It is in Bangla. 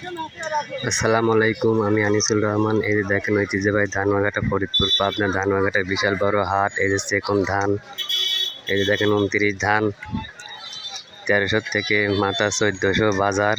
আসসালামু আলাইকুম, আমি আনিসুল রহমান এই যে দেখেন ধান বাগাটা ফরিদপুর পাবনা ধানমাঘাটা বিশাল বড় হাট এই যে সেকম ধান, এই যে দেখেন উনত্রিশ ধান, তেরোশো থেকে মাথা চোদ্দশো বাজার